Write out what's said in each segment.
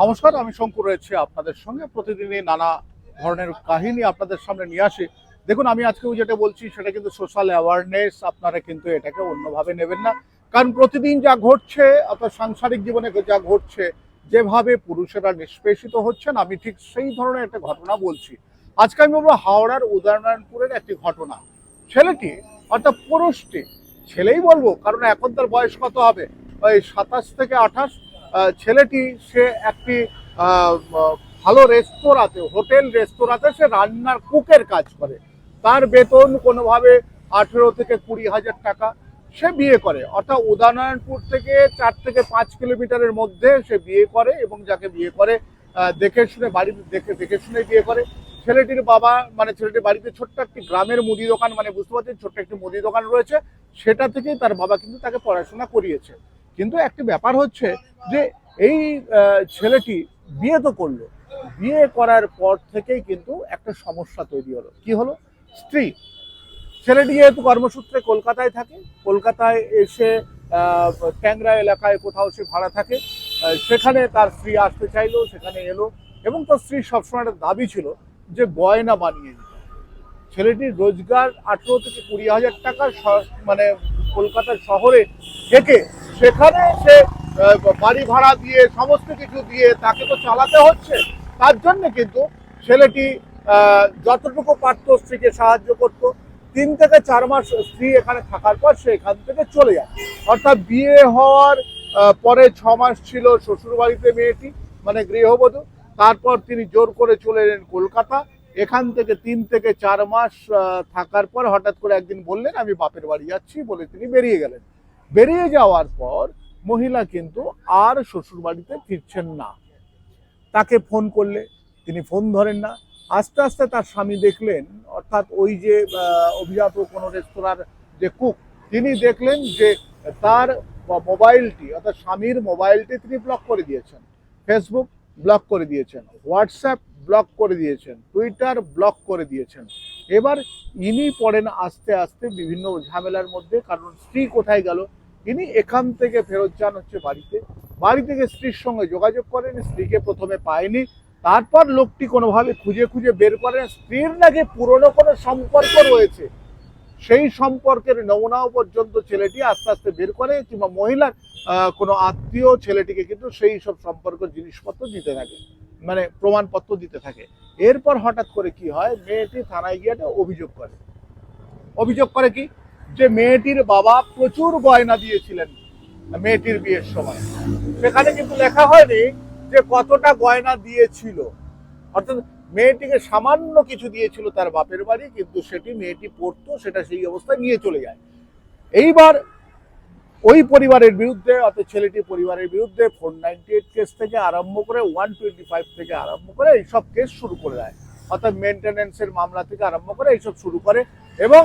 নমস্কার, আমি শঙ্কুর রয়েছে আপনাদের সঙ্গে। প্রতিদিনই নানা ধরনের কাহিনী আপনাদের সামনে নিয়ে আসি। দেখুন, আমি আজকেও যেটা বলছি, সেটা কিন্তু সোশ্যাল অ্যাওয়ারনেস আপনারা কিন্তু এটাকে অন্যভাবে নেবেন না। কারণ প্রতিদিন যা ঘটছে, অর্থাৎ সাংসারিক জীবনে যা ঘটছে, যেভাবে পুরুষেরা নিষ্পেষিত হচ্ছেন, আমি ঠিক সেই ধরনের একটা ঘটনা বলছি। আজকে আমি বলব হাওড়ার উদয়নারায়ণপুরের একটি ঘটনা। ছেলেটি, অর্থাৎ পুরুষটি, ছেলেই বলব, কারণ এখন তার বয়স কত হবে? ওই সাতাশ থেকে আঠাশ? ছেলেটি সে একটি ভালো রেস্তোরাঁতে, হোটেল রেস্তোরাঁতে সে রান্নার কুকের কাজ করে। তার বেতন কোনোভাবে আঠেরো থেকে কুড়ি হাজার টাকা সে বিয়ে করে। অর্থাৎ উদয়নারায়ণপুর থেকে চার থেকে পাঁচ কিলোমিটারের মধ্যে সে বিয়ে করে এবং যাকে বিয়ে করে দেখে শুনে বাড়ি দেখে দেখে শুনে বিয়ে করে। ছেলেটির বাবা মানে ছেলেটির বাড়িতে ছোট্ট একটি গ্রামের মুদি দোকান মানে বুঝতে পারছেন, ছোট্ট একটি মুদি দোকান রয়েছে। সেটা থেকেই তার বাবা কিন্তু তাকে পড়াশোনা করিয়েছে। কিন্তু একটি ব্যাপার হচ্ছে যে এই ছেলেটি বিয়ে তো করল। বিয়ে করার পর থেকেই কিন্তু একটা সমস্যা তৈরি হলো। কি হলো? স্ত্রী। ছেলেটি যেহেতু কর্মসূত্রে কলকাতায় থাকে, কলকাতায় এসে ট্যাংরা এলাকায় কোথাও সে ভাড়া থাকে সেখানে তার স্ত্রী আসতে চাইলো, সেখানে এলো এবং তার স্ত্রীর সবসময় একটা দাবি ছিল যে গয়না বানিয়ে দিতে। ছেলেটির রোজগার আঠেরো থেকে কুড়ি হাজার টাকা মানে কলকাতার শহরে থেকে সেখানে সে বাড়ি ভাড়া দিয়ে, সমস্ত কিছু দিয়ে তাকে তো চালাতে হচ্ছে। তার জন্য কিন্তু ছেলেটি যতটুকু পারত স্ত্রীকে সাহায্য করত। তিন থেকে চার মাস স্ত্রী এখানে থাকার পর সে এখান থেকে চলে যায়। অর্থাৎ বিয়ে হওয়ার পরে ছ মাস ছিল শ্বশুর বাড়িতে মেয়েটি মানে গৃহবধূ। তারপর তিনি জোর করে চলে এলেন কলকাতা। এখান থেকে তিন থেকে চার মাস থাকার পর হঠাৎ করে একদিন বললেন, আমি বাপের বাড়ি যাচ্ছি বলে তিনি বেরিয়ে গেলেন। বেরিয়ে যাওয়ার পর মহিলা কিন্তু আর শ্বশুর বাড়িতে ফিরছেন না। তাকে ফোন করলে, তিনি ফোন ধরেন না। আস্তে আস্তে তার স্বামী দেখলেন, অর্থাৎ ওই যে অভিজাত কোনো রেস্তোরাঁর যে কুক তিনি দেখলেন যে তার মোবাইলটি, অর্থাৎ স্বামীর মোবাইলটি তিনি ব্লক করে দিয়েছেন। ফেসবুক ব্লক করে দিয়েছেন হোয়াটসঅ্যাপ ব্লক করে দিয়েছেন টুইটার ব্লক করে দিয়েছেন। এবার ইনি পড়েন আস্তে আস্তে বিভিন্ন ঝামেলার মধ্যে, কারণ স্ত্রী কোথায় গেল? ইনি এখান থেকে ফেরত যান হচ্ছে বাড়িতে। বাড়ি থেকে স্ত্রীর সঙ্গে যোগাযোগ করেন, স্ত্রীকে প্রথমে পায়নি। তারপর লোকটি কোনোভাবে খুঁজে খুঁজে বের করেন স্ত্রীর নাকি পুরনো কোনো সম্পর্ক রয়েছে? সেই সম্পর্কের নমুনাও পর্যন্ত ছেলেটি আস্তে আস্তে বের করে কিংবা মহিলার কোনো আত্মীয় ছেলেটিকে কিন্তু সেই সব সম্পর্ক জিনিসপত্র দিতে থাকে। মানে প্রমাণপত্র দিতে থাকে। এরপর হঠাৎ করে কি হয়? মেয়েটি থানায় গিয়ে অভিযোগ করে। অভিযোগ করে কি? যে মেয়েটির বাবা প্রচুর গয়না দিয়েছিলেন মেয়েটির বিয়ের সময়। সেখানে কিন্তু লেখা হয়নি যে কতটা গয়না দিয়েছিল। অর্থাৎ মেয়েটিকে সামান্য কিছু দিয়েছিল তার বাপের বাড়ি, কিন্তু সেটি মেয়েটি পড়তো, সেটা সেই অবস্থায় নিয়ে চলে যায়। এইবার ওই পরিবারের বিরুদ্ধে, অর্থাৎ ছেলেটি পরিবারের বিরুদ্ধে, ফোর নাইনটি এইট কেস থেকে আরম্ভ করে ওয়ান টোয়েন্টি ফাইভ থেকে আরম্ভ করে এইসব কেস শুরু করে দেয়। অর্থাৎ মেনটেন্যান্সের মামলা থেকে আরম্ভ করে এইসব শুরু করে। এবং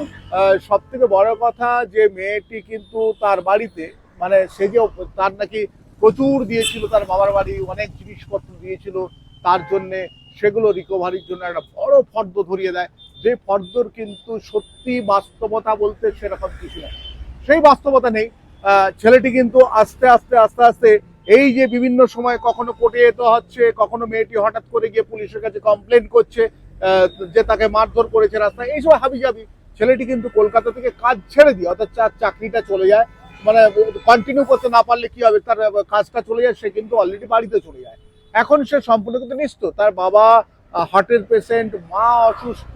সব থেকে বড় কথা যে মেয়েটি কিন্তু তার বাড়িতে মানে সে যে তার নাকি প্রচুর দিয়েছিল, তার বাবার বাড়ি অনেক জিনিসপত্র দিয়েছিল, তার জন্যে সেগুলো রিকভারির জন্য একটা বড় ফর্দ ধরিয়ে দেয়। যে ফর্দর কিন্তু সত্যি বাস্তবতা বলতে সেরকম কিছু নেই সেই বাস্তবতা নেই। ছেলেটি কিন্তু আস্তে আস্তে আস্তে আস্তে এই যে বিভিন্ন সময় কখনো কোর্টে যেতে হচ্ছে, কখনো মেয়েটি হঠাৎ করে গিয়ে পুলিশের কাছে কমপ্লেন করছে যে তাকে মারধর করেছে রাস্তায়, এইসব হাবিজাবি। ছেলেটি কিন্তু কলকাতা থেকে কাজ ছেড়ে দিয়ে, অর্থাৎ চাকরিটা চলে যায়। মানে কন্টিনিউ করতে না পারলে কি হবে? তার কাজটা চলে যায়, সে কিন্তু অলরেডি বাড়িতে চলে যায়। এখন সে সম্পূর্ণ কিন্তু নিস্ত তার বাবা হার্টের পেশেন্ট মা অসুস্থ,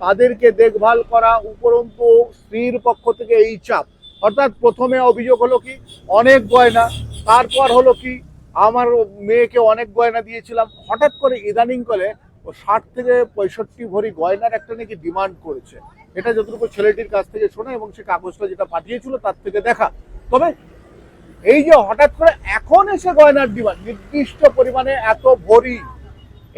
তাদেরকে দেখভাল করা উপরন্তু স্ত্রীর পক্ষ থেকে এই চাপ। অর্থাৎ প্রথমে অভিযোগ হলো কি, অনেক গয়না তারপর হলো কি, আমার মেয়েকে অনেক গয়না দিয়েছিলাম। হঠাৎ করে ইদানিং করে ও ষাট থেকে পঁয়ষট্টি ভরি গয়নার একটা নাকি ডিমান্ড করেছে। এটা যতটুকু ছেলেটির কাছ থেকে শোনা এবং সে কাগজটা যেটা পাঠিয়েছিল তার থেকে দেখা। তবে এই যে হঠাৎ করে এখন এসে গয়নার ডিমান্ড নির্দিষ্ট পরিমাণে এত ভরি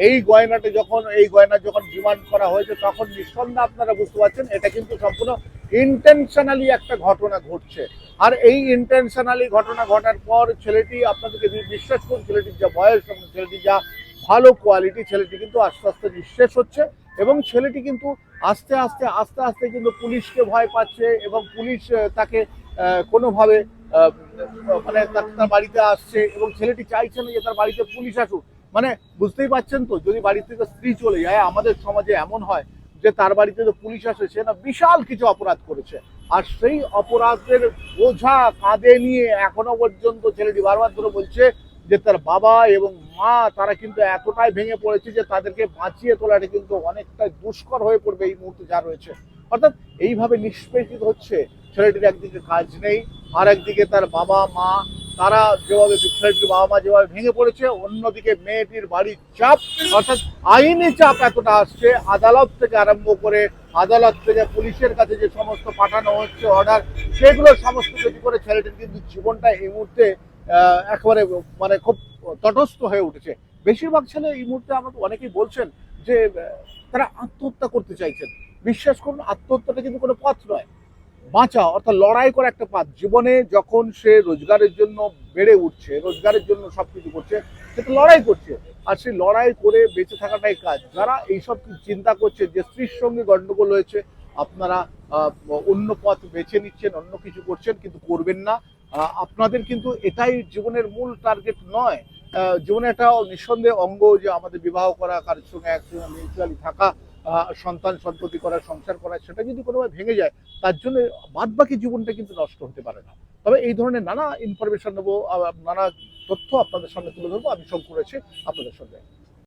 এই গয়নাটা যখন, এই গয়না যখন ডিমান্ড করা হয়েছে, তখন নিঃসন্দেহে আপনারা বুঝতে পারছেন, এটা কিন্তু সম্পূর্ণ ইন্টেনশনালি একটা ঘটনা ঘটছে। আর এই ইন্টেনশনালি ঘটনা ঘটার পর ছেলেটি আপনাদেরকে বিশ্বাস করুন, ছেলেটির যা বয়স এবং ছেলেটির যা ভালো কোয়ালিটি ছেলেটি কিন্তু আস্তে আস্তে নিঃশেষ হচ্ছে এবং ছেলেটি কিন্তু আস্তে আস্তে আস্তে আস্তে কিন্তু পুলিশকে ভয় পাচ্ছে এবং পুলিশ তাকে কোনোভাবে মানে তার বাড়িতে আসছে এবং ছেলেটি চাইছে না যে তার বাড়িতে পুলিশ আসুক। মানে বুঝতেই পারছেন তো, যদি বাড়ি থেকে স্ত্রী চলে যায়, আমাদের সমাজে এমন হয় যে তার বাড়িতে তো পুলিশ আসে, সে না বিশাল কিছু অপরাধ করেছে। আর সেই অপরাধের বোঝা কাঁধে নিয়ে এখনও পর্যন্ত ছেলেটি বারবার ধরে বলছে যে তার বাবা এবং মা, তারা কিন্তু এতটাই ভেঙে পড়েছে যে তাদেরকে বাঁচিয়ে তোলাটা কিন্তু অনেকটাই দুষ্কর হয়ে পড়বে এই মুহূর্তে যা রয়েছে। অর্থাৎ এইভাবে নিষ্পেষিত হচ্ছে ছেলেটির একদিকে কাজ নেই, আর একদিকে তার বাবা, মা তারা যেভাবে ছেলেটির বাবা মা যেভাবে ভেঙে পড়েছে, অন্যদিকে মেয়েটির বাড়ির চাপ, অর্থাৎ আইনি চাপ এতটা আসছে, আদালত থেকে আরম্ভ করে আদালত থেকে পুলিশের কাছে যে সমস্ত পাঠানো হচ্ছে অর্ডার সেগুলো সমস্ত কিছু করে ছেলেটির কিন্তু জীবনটা এই মুহূর্তে একেবারে মানে খুব তটস্থ হয়ে উঠেছে। বেশিরভাগ ছেলে এই মুহূর্তে আমাকে অনেকেই বলছেন যে তারা আত্মহত্যা করতে চাইছেন। বিশ্বাস করুন, আত্মহত্যাটা কিন্তু কোনো পথ নয়। বাঁচা অর্থাৎ লড়াই করা একটা পাত জীবনে যখন সে রোজগারের জন্য বেড়ে উঠছে, রোজগারের জন্য সব কিছু করছে, সে তো লড়াই করছে। আর সেই লড়াই করে বেঁচে থাকাটাই কাজ। যারা এইসব চিন্তা করছে যে স্ত্রীর সঙ্গে গন্ডগোল হয়েছে, আপনারা অন্য পথ বেছে নিচ্ছেন, অন্য কিছু করছেন, কিন্তু করবেন না। আপনাদের কিন্তু এটাই জীবনের মূল টার্গেট নয়। জীবনে একটা নিঃসন্দেহে অঙ্গ যে আমাদের বিবাহ করা, কারোর সঙ্গে একসঙ্গে মিউচুয়ালি থাকা সন্তান সন্ততি করা সংসার করা সেটা যদি কোনোভাবে ভেঙে যায়, তার জন্য বাদ বাকি জীবনটা কিন্তু নষ্ট হতে পারে না। তবে এই ধরনের নানা ইনফরমেশন নেব নানা তথ্য আপনাদের সামনে তুলে ধরবো, আমি সব করেছি আপনাদের সঙ্গে।